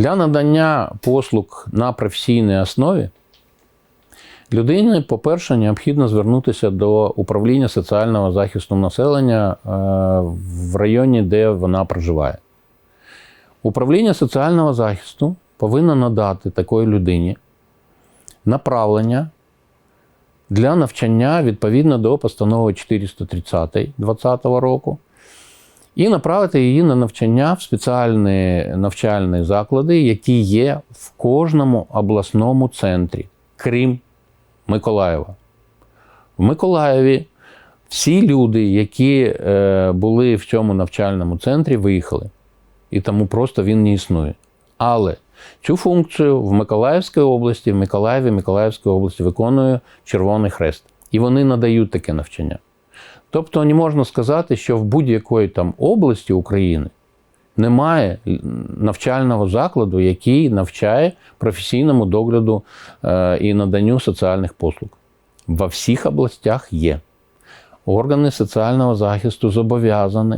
Для надання послуг на професійній основі людині, по-перше, необхідно звернутися до управління соціального захисту населення е, в районі, де вона проживає. Управління соціального захисту повинно надати такої людині направлення для навчання відповідно до постанови 430 2020 року і направити її на навчання в спеціальні навчальні заклади, які є в кожному обласному центрі, крім Миколаєва. В Миколаєві всі люди, які е, були в цьому навчальному центрі, виїхали. І тому просто він не існує. Але цю функцію в Миколаївській області, в Миколаєві, Миколаївській області виконує Червоний Хрест. І вони надають таке навчання. Тобто не можна сказати, що в будь-якої там області України немає навчального закладу, який навчає професійному догляду е, і наданню соціальних послуг. Во всіх областях є. Органи соціального захисту зобов'язані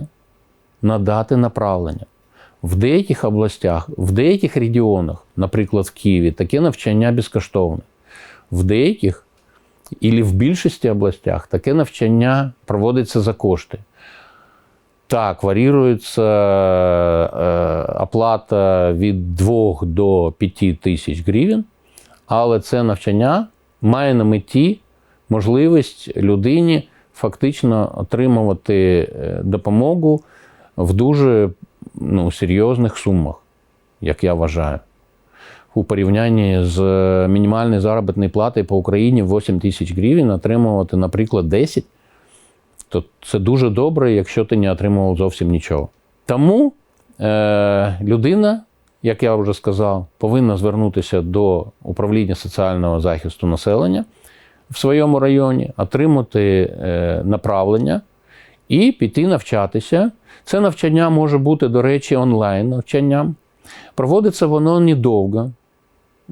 надати направлення. В деяких областях, в деяких регіонах, наприклад, в Києві, таке навчання безкоштовне. В деяких і в більшості областях таке навчання проводиться за кошти. Так, варірується е, оплата від 2 до 5 тисяч гривень, але це навчання має на меті можливість людині фактично отримувати е, допомогу в дуже ну, серйозних сумах, як я вважаю. У порівнянні з мінімальною заробітною платою по Україні 8 тисяч гривень отримувати, наприклад, 10, то це дуже добре, якщо ти не отримував зовсім нічого. Тому е, людина, як я вже сказав, повинна звернутися до управління соціального захисту населення в своєму районі, отримати е, направлення і піти навчатися. Це навчання може бути, до речі, онлайн навчанням. Проводиться воно недовго,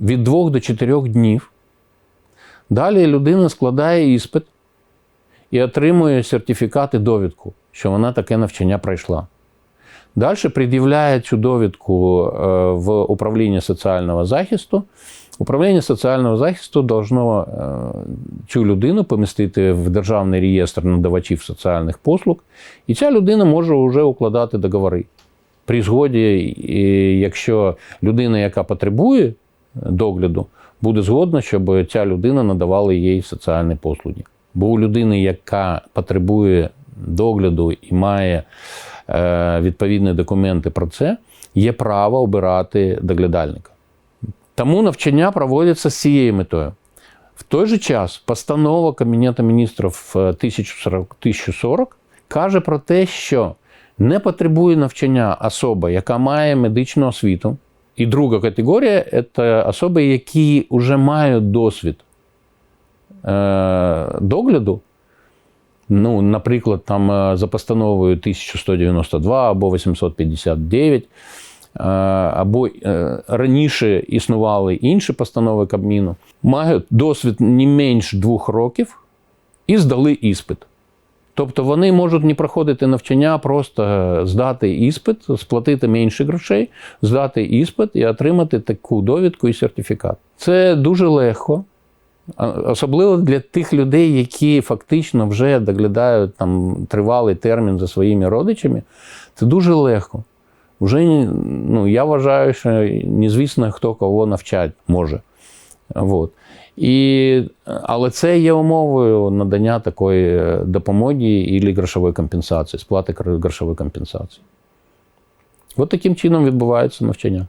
від 2 до 4 днів. Далі людина складає іспит і отримує сертифікат і довідку, що вона таке навчання пройшла. Далі пред'являє цю довідку е, в управління соціального захисту. Управління соціального захисту должно е, цю людину помістити в Державний реєстр надавачів соціальних послуг, і ця людина може вже укладати договори. При згоді, якщо людина, яка потребує догляду, буде згодна, щоб ця людина надавала їй соціальні послуги. Бо у людини, яка потребує догляду і має е, відповідні документи про це, є право обирати доглядальника. Тому навчання проводяться з цією метою. В той же час постанова Кабінету міністрів 1040, 1040 каже про те, що не потребує навчання особа, яка має медичну освіту. І друга категорія це особи, які вже мають досвід е, догляду. Ну, Наприклад, там е, за постановою 1192 або 859, е, або раніше існували інші постанови Кабміну, мають досвід не менш двох років і здали іспит. Тобто вони можуть не проходити навчання, просто здати іспит, сплатити менше грошей, здати іспит і отримати таку довідку і сертифікат. Це дуже легко, особливо для тих людей, які фактично вже доглядають там тривалий термін за своїми родичами. Це дуже легко. Вже ну, я вважаю, що незвісно, хто кого навчати може. Вот. І, Але це є умовою надання такої допомоги і грошової компенсації, сплати грошової компенсації. От таким чином відбувається навчання.